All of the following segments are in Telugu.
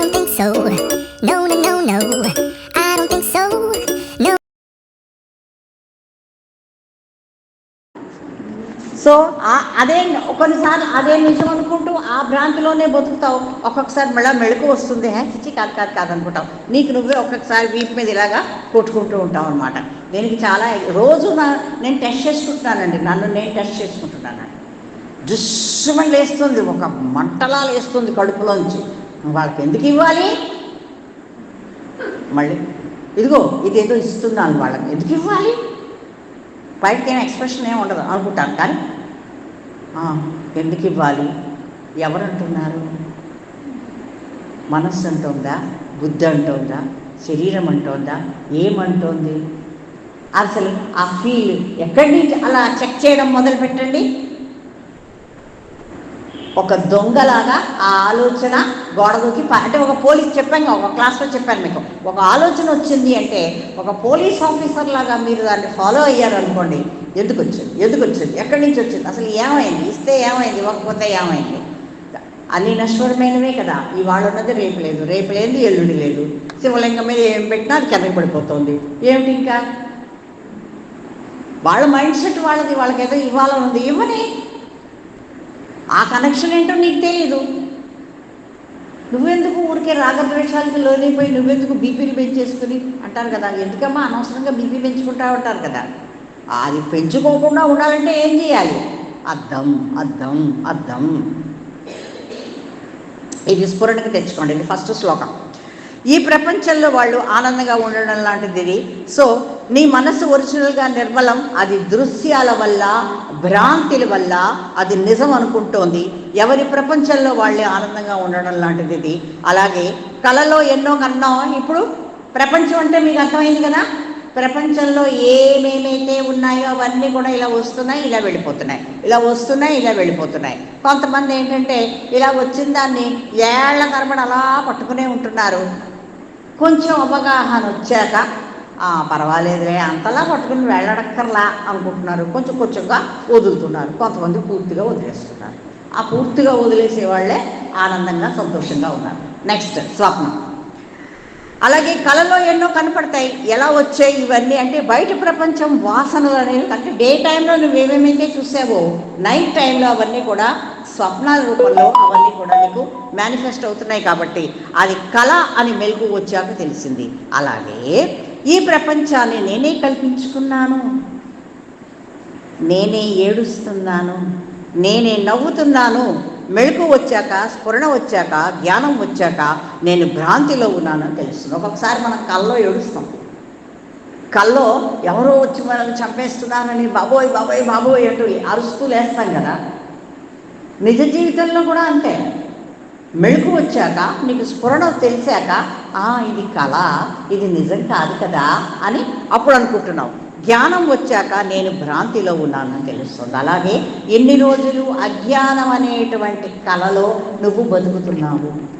don't think so. No, no, no, no. I don't think so. No. So అదే కొన్నిసార్లు అదే నిజం అనుకుంటూ ఆ భ్రాంతిలోనే బతుకుతావు ఒక్కొక్కసారి మళ్ళీ మెళుకు వస్తుంది హే చిచ్చి కాదు కాదు కాదు అనుకుంటావు నీకు నువ్వే ఒక్కొక్కసారి వీపు మీద ఇలాగా కొట్టుకుంటూ ఉంటావు అనమాట దీనికి చాలా రోజు నా నేను టెస్ట్ చేసుకుంటున్నానండి నన్ను నేను టెస్ట్ చేసుకుంటున్నాను దుస్సుమని లేస్తుంది ఒక మంటలా లేస్తుంది కడుపులోంచి వాళ్ళకి ఎందుకు ఇవ్వాలి? మళ్ళీ ఇదిగో ఇదేదో ఇస్తున్నాను వాళ్ళకి. ఎందుకు ఇవ్వాలి? బయటకి ఏం ఎక్స్ప్రెషన్ ఏమి ఉండదు అనుకుంటాను కానీ. ఎందుకు ఇవ్వాలి? ఎవరు అంటున్నారు మనస్సు అంటుందా? బుద్ధి అంటుందా? శరీరం అంటుందా? ఏమంటుంది? అసలు ఆ ఫీల్ ఎక్కడి నుంచి అలా చెక్ చేయడం మొదలు పెట్టండి ఒక దొంగలాగా ఆ ఆలోచన గోడ దూకి అంటే ఒక పోలీస్ చెప్పాను ఒక క్లాస్లో చెప్పాను మీకు. ఒక ఆలోచన వచ్చింది అంటే ఒక పోలీస్ ఆఫీసర్ లాగా మీరు దాన్ని ఫాలో అయ్యారు అనుకోండి ఎందుకు వచ్చింది? ఎందుకు వచ్చింది? ఎక్కడి నుంచి వచ్చింది? అసలు ఏమైంది? ఇస్తే ఏమైంది? ఇవ్వకపోతే ఏమైంది? అన్ని నశ్వరమైనవే కదా. ఇవాళ ఉన్నది రేపు లేదు. రేపు లేదు ఎల్లుండి లేదు. శివలింగం మీద ఏం పెట్టినా అది కిందకి పడిపోతుంది. ఏమిటి ఇంకా? వాళ్ళ మైండ్ సెట్ వాళ్ళది. వాళ్ళకేదో ఇవ్వాలని ఉంది. ఇవ్వని ఆ కనెక్షన్ ఏంటో నీకు తెలియదు నువ్వెందుకు ఊరికే రాగద్వేషాలకి లోనైపోయి నువ్వెందుకు బీపీలు పెంచేసుకుని అంటారు కదా ఎందుకమ్మా అనవసరంగా బీపీ పెంచుకుంటా ఉంటారు కదా? అది పెంచుకోకుండా ఉండాలంటే ఏం చేయాలి? అద్దం అద్దం అద్దం. ఇది స్ఫురణకు తెచ్చుకోండి. ఇది ఫస్ట్ శ్లోకం. ఈ ప్రపంచంలో వాళ్ళు ఆనందంగా ఉండడం లాంటిది సో నీ మనసు ఒరిజినల్గా నిర్మలం అది దృశ్యాల వల్ల భ్రాంతిల వల్ల అది నిజం అనుకుంటోంది. ఎవరి ప్రపంచంలో వాళ్ళే ఆనందంగా ఉండడం లాంటిది ఇది అలాగే కళలో ఎన్నో కన్నాం ఇప్పుడు ప్రపంచం అంటే మీకు అర్థమైంది కదా? ప్రపంచంలో ఏమేమైతే ఉన్నాయో అవన్నీ కూడా ఇలా వస్తున్నాయి ఇలా వెళ్ళిపోతున్నాయి. ఇలా వస్తున్నాయి ఇలా వెళ్ళిపోతున్నాయి. కొంతమంది ఏంటంటే ఇలా వచ్చిన దాన్ని ఏళ్ళ తరబడి అలా పట్టుకునే ఉంటున్నారు. కొంచెం అవగాహన వచ్చాక పర్వాలేదులే అంతలా పట్టుకుని వెళ్ళడక్కర్లా అనుకుంటున్నారు. కొంచెం కొంచెంగా వదులుతున్నారు. కొంతమంది పూర్తిగా వదిలేస్తున్నారు. ఆ పూర్తిగా వదిలేసే వాళ్ళే ఆనందంగా సంతోషంగా ఉన్నారు. నెక్స్ట్ స్వప్నం. అలాగే కళలో ఎన్నో కనపడతాయి. ఎలా వచ్చాయి ఇవన్నీ? అంటే బయట ప్రపంచం వాసనలు అనేవి అంటే డే టైంలో నువ్వు ఏమేమైతే చూసావో నైట్ టైంలో అవన్నీ కూడా స్వప్నాల రూపంలో అవన్నీ కూడా నీకు మేనిఫెస్ట్ అవుతున్నాయి కాబట్టి అది కళ అని మెలుగు వచ్చాక తెలిసింది. అలాగే ఈ ప్రపంచాన్ని నేనే కల్పించుకున్నాను. నేనే ఏడుస్తున్నాను. నేనే నవ్వుతున్నాను. మెళుకు వచ్చాక స్ఫురణ వచ్చాక జ్ఞానం వచ్చాక నేను భ్రాంతిలో ఉన్నానని తెలుస్తుంది. ఒక్కొక్కసారి మనం కల్లో ఏడుస్తాం. కల్లో ఎవరో వచ్చి మనల్ని చంపేస్తున్నానని బాబోయ్ బాబోయ్ బాబోయ్ అంటూ అరుస్తూ లేస్తాం కదా. నిజ జీవితంలో కూడా అంతే. మెళుకు వచ్చాక నీకు స్ఫురణ తెలిసాక "ఆ, ఇది కళ ఇది నిజం కాదు కదా అని అప్పుడు అనుకుంటున్నావు. జ్ఞానం వచ్చాక నేను భ్రాంతిలో ఉన్నానని తెలుస్తుంది. అలాగే ఎన్ని రోజులు అజ్ఞానం అనేటువంటి కళలో నువ్వు బతుకుతున్నావు?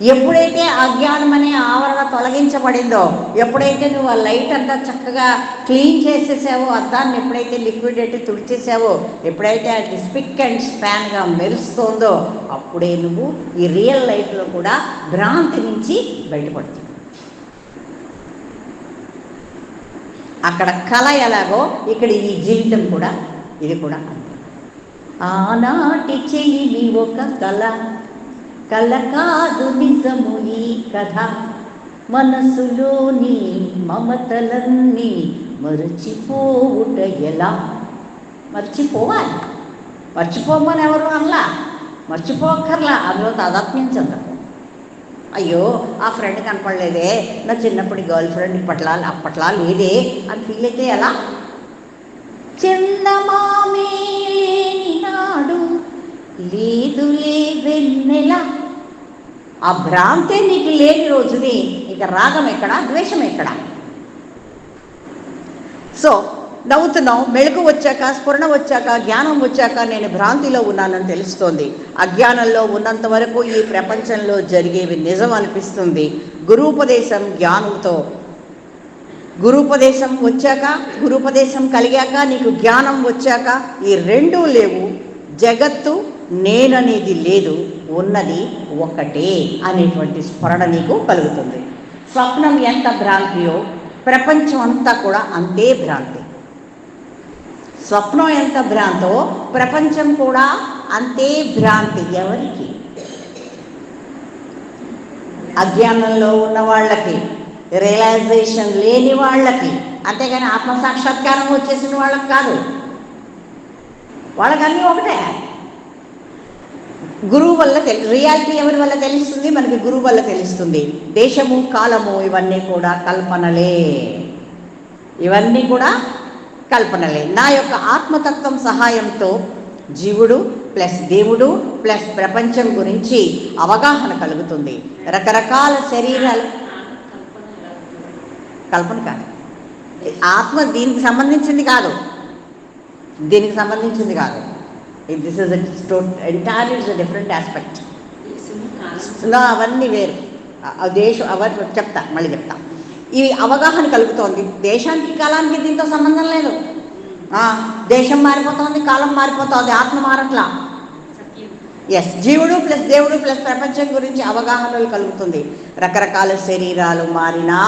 ఎప్పుడైతే అజ్ఞానం అనే ఆవరణ తొలగించబడిందో ఎప్పుడైతే నువ్వు ఆ లైట్ అంతా చక్కగా క్లీన్ చేసేసావో అద్దాన్ని ఎప్పుడైతే లిక్విడ్ అయితే తుడిచేసావో ఎప్పుడైతే అది స్పిక్ అండ్ స్పాన్గా మెరుస్తోందో అప్పుడే నువ్వు ఈ రియల్ లైఫ్లో కూడా భ్రాంతి నుంచి బయటపడుతుంది అక్కడ కళ ఎలాగో ఇక్కడ ఈ జీవితం కూడా ఇది కూడా ఆనాటి చెయ్యి ఒక కళ. కల కాదు నిజము ఈ కథ. మనసులోని మమతలన్నీ మరచిపోవుట ఎలా? మర్చిపోవాలి. మర్చిపోమని ఎవరు అనలా? మర్చిపోకర్లా అందులో తాదాత్మ్యం అయ్యో ఆ ఫ్రెండ్ కనపడలేదే. నా చిన్నప్పటి గర్ల్ ఫ్రెండ్ ఇప్పట్లా అప్పట్లా లేదే అని ఫీల్ అయితే ఎలా? చందమామే లేని నాడు లేదులే వెన్నెల ఆ భ్రాంతే నీకు లేని రోజుని ఇక రాగం ఎక్కడ ద్వేషం ఎక్కడ? సో నవ్వుతున్నావు మెళుకు వచ్చాక స్ఫురణ వచ్చాక జ్ఞానం వచ్చాక నేను భ్రాంతిలో ఉన్నానని తెలుస్తోంది. అజ్ఞానంలో ఉన్నంత వరకు ఈ ప్రపంచంలో జరిగేవి నిజం అనిపిస్తుంది. గురూపదేశం జ్ఞానంతో. గురూపదేశం వచ్చాక గురూపదేశం కలిగాక నీకు జ్ఞానం వచ్చాక ఈ రెండూ లేవు. జగత్తు నేననేది లేదు ఉన్నది ఒకటే అనేటువంటి స్ఫురణ నీకు కలుగుతుంది. స్వప్నం ఎంత భ్రాంతియో ప్రపంచం అంతా కూడా అంతే భ్రాంతి. స్వప్నం ఎంత భ్రాంతో ప్రపంచం కూడా అంతే భ్రాంతి ఎవరికి? అజ్ఞానంలో ఉన్న వాళ్ళకి రియలైజేషన్ లేని వాళ్ళకి అంతేగాని ఆత్మసాక్షాత్కారం వచ్చేసిన వాళ్ళకి కాదు. వాళ్ళకన్నీ ఒకటే. గురువు వల్ల తెలి రియాలిటీ ఎవరి వల్ల తెలుస్తుంది? మనకి గురువు వల్ల తెలుస్తుంది. దేశము కాలము ఇవన్నీ కూడా కల్పనలే. ఇవన్నీ కూడా కల్పనలే. నా యొక్క ఆత్మతత్వం సహాయంతో జీవుడు ప్లస్ దేవుడు ప్లస్ ప్రపంచం గురించి అవగాహన కలుగుతుంది. రకరకాల శరీరాలు కల్పన కాదు. ఆత్మ దీనికి సంబంధించింది కాదు. దీనికి సంబంధించింది కాదు. This is entirely is different aspect నా అవన్నీ వేరు. దేశం అవన్నీ చెప్తా మళ్ళీ చెప్తా. ఈ అవగాహన కలుగుతోంది. దేశానికి కాలానికి దీంతో సంబంధం లేదు. దేశం మారిపోతోంది కాలం మారిపోతోంది ఆత్మ మారట్లా. ఎస్ జీవుడు ప్లస్ దేవుడు ప్లస్ ప్రపంచం గురించి అవగాహనలు కలుగుతుంది. రకరకాల శరీరాలు మారినా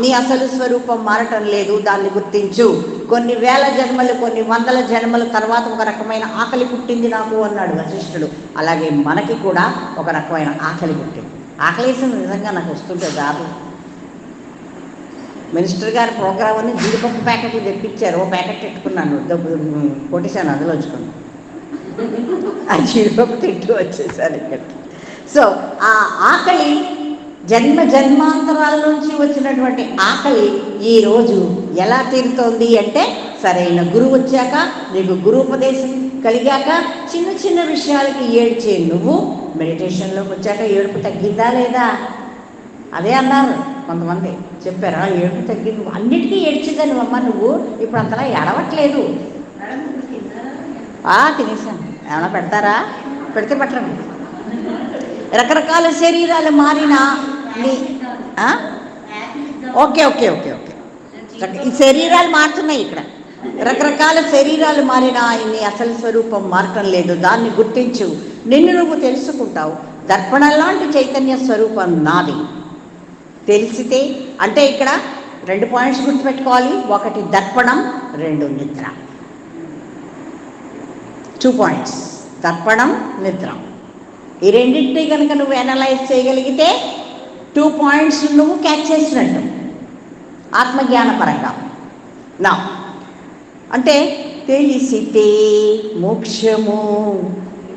నీ అసలు స్వరూపం మారటం లేదు దాన్ని గుర్తించు. కొన్ని వేల జన్మలు కొన్ని వందల జన్మల తర్వాత ఒక రకమైన ఆకలి పుట్టింది నాకు అన్నాడు వశిష్ఠుడు. అలాగే మనకి కూడా ఒక రకమైన ఆకలి పుట్టింది. ఆకలేసిన నిజంగా నాకు వస్తుంటే దారు మినిస్టర్ గారి ప్రోగ్రామ్ అని జీడిపప్పు ప్యాకెట్లు తెప్పించారు. ఓ ప్యాకెట్ పెట్టుకున్నాను. డబ్బు కొట్టేశాను అందులో వచ్చుకున్నాను ఆ తింటూ వచ్చేసారు ఇక్కడికి. సో ఆ ఆకలి జన్మ జన్మాంతరాల నుంచి వచ్చినటువంటి ఆకలి ఈరోజు ఎలా తీరుతోంది అంటే సరైన గురువు వచ్చాక నీకు గురుపదేశం కలిగాక చిన్న చిన్న విషయాలకి ఏడ్చే నువ్వు మెడిటేషన్లోకి వచ్చాక ఏడుపు తగ్గిందా లేదా? అదే అన్నారు కొంతమంది. చెప్పారా? ఏడుపు తగ్గింది. అన్నిటికీ ఏడ్చిందని అమ్మ నువ్వు ఇప్పుడు అంతలా ఏడవట్లేదు. తినేసాను ఏమైనా పెడతారా? పెడితే పెట్టండి రకరకాల శరీరాలు మారిన నీ ఓకే ఓకే ఓకే ఓకే. ఈ శరీరాలు మారుతున్నాయి ఇక్కడ. రకరకాల శరీరాలు మారినా నీ అసలు స్వరూపం మారటం లేదు. దాన్ని గుర్తించు. నిన్ను నువ్వు తెలుసుకుంటావు. దర్పణం లాంటి చైతన్య స్వరూపం నాది. తెలిసితే అంటే ఇక్కడ రెండు పాయింట్స్ గుర్తుపెట్టుకోవాలి. ఒకటి దర్పణం రెండు నిద్ర. టూ పాయింట్స్ తర్పణం నిద్ర. ఈ రెండింటినీ కనుక నువ్వు అనలైజ్ చేయగలిగితే టూ పాయింట్స్ నువ్వు క్యాచ్ చేసినట్టు. ఆత్మజ్ఞానపరంగా. నా అంటే తెలిసితే మోక్షము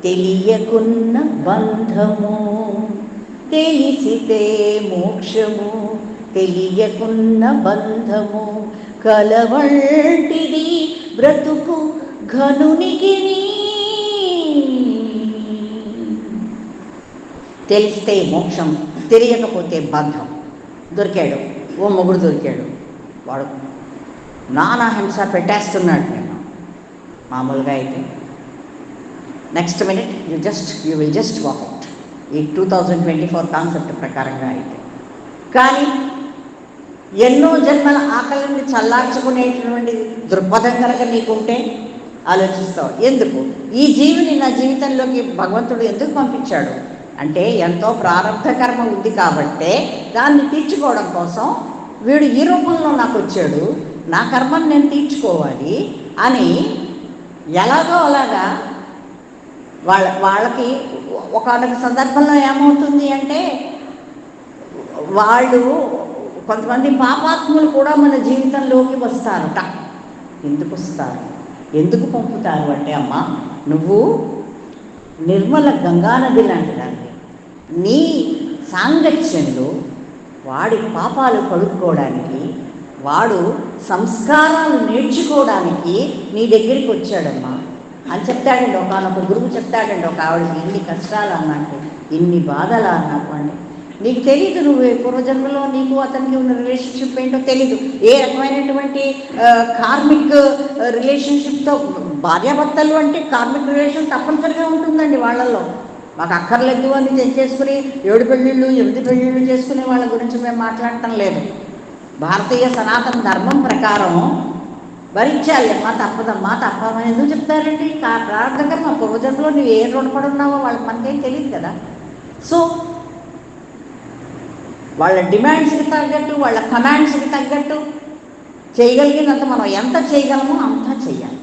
తెలియకున్న బంధము. తెలిసితే మోక్షము తెలియకున్న బంధము. కలవంటిది బ్రతుకు ఘనునికిని తెలిస్తే మోక్షం తెలియకపోతే బంధం. దొరికాడు. ఓ మొగుడు దొరికాడు. వాడు నానా హింస పెట్టేస్తున్నాడు నేను మామూలుగా అయితే. Next minute you just you will just walk out ఈ two thousand twenty four concept ప్రకారంగా అయితే. కానీ ఎన్నో జన్మల ఆకలిని చల్లార్చుకునేటటువంటి దృక్పథం కనుక నీకుంటే ఆలోచిస్తావు. ఎందుకు? ఈ జీవిని నా జీవితంలోకి భగవంతుడు ఎందుకు పంపించాడు? అంటే ఎంతో ప్రారంభ కర్మ ఉంది కాబట్టే దాన్ని తీర్చుకోవడం కోసం వీడు ఈ రూపంలో నాకు వచ్చాడు నా కర్మను నేను తీర్చుకోవాలి అని ఎలాగో అలాగా వాళ్ళ వాళ్ళకి ఒకనొక సందర్భంలో ఏమవుతుంది అంటే వాళ్ళు కొంతమంది పాపాత్ములు కూడా మన జీవితంలోకి వస్తారట. ఎందుకు వస్తారు? ఎందుకు పంపుతారు అంటే అమ్మ నువ్వు నిర్మల గంగానది లాంటి దాన్ని నీ సాంగత్యంలో వాడి పాపాలు కడుక్కోవడానికి వాడు సంస్కారాలు నేర్చుకోవడానికి నీ దగ్గరికి వచ్చాడమ్మా. అని చెప్తాడండి ఒక ఒక గురువు చెప్తాడండి ఒక ఆవిడకి ఎన్ని కష్టాలు అన్నట్టు ఎన్ని బాధలు అన్నట్టు అండి నీకు తెలియదు నువ్వు పూర్వజన్మలో నీకు అతనికి ఉన్న రిలేషన్షిప్ ఏంటో తెలీదు. ఏ రకమైనటువంటి కార్మిక్ రిలేషన్షిప్తో భార్యాభర్తలు అంటే కార్మిక్ రిలేషన్ తప్పనిసరిగా ఉంటుందండి వాళ్ళల్లో. మాకు అక్కర్లేదు అని చేసుకుని ఏడు పెళ్ళిళ్ళు ఎనిమిది పెళ్ళిళ్ళు చేసుకునే వాళ్ళ గురించి మేము మాట్లాడటం లేదు. భారతీయ సనాతన ధర్మం ప్రకారం భరించాలి అమ్మా తప్పదమ్మా తప్పమని ఎందుకు చెప్తారండి? కా- ప్రార్థనగా మా పూర్వజంలో నువ్వు ఏ రుణపడి ఉన్నావో వాళ్ళకి మనకేం తెలియదు కదా. సో వాళ్ళ డిమాండ్స్కి తగ్గట్టు వాళ్ళ కమాండ్స్కి తగ్గట్టు చేయగలిగినంత మనం ఎంత చేయగలమో అంతా చేయాలి.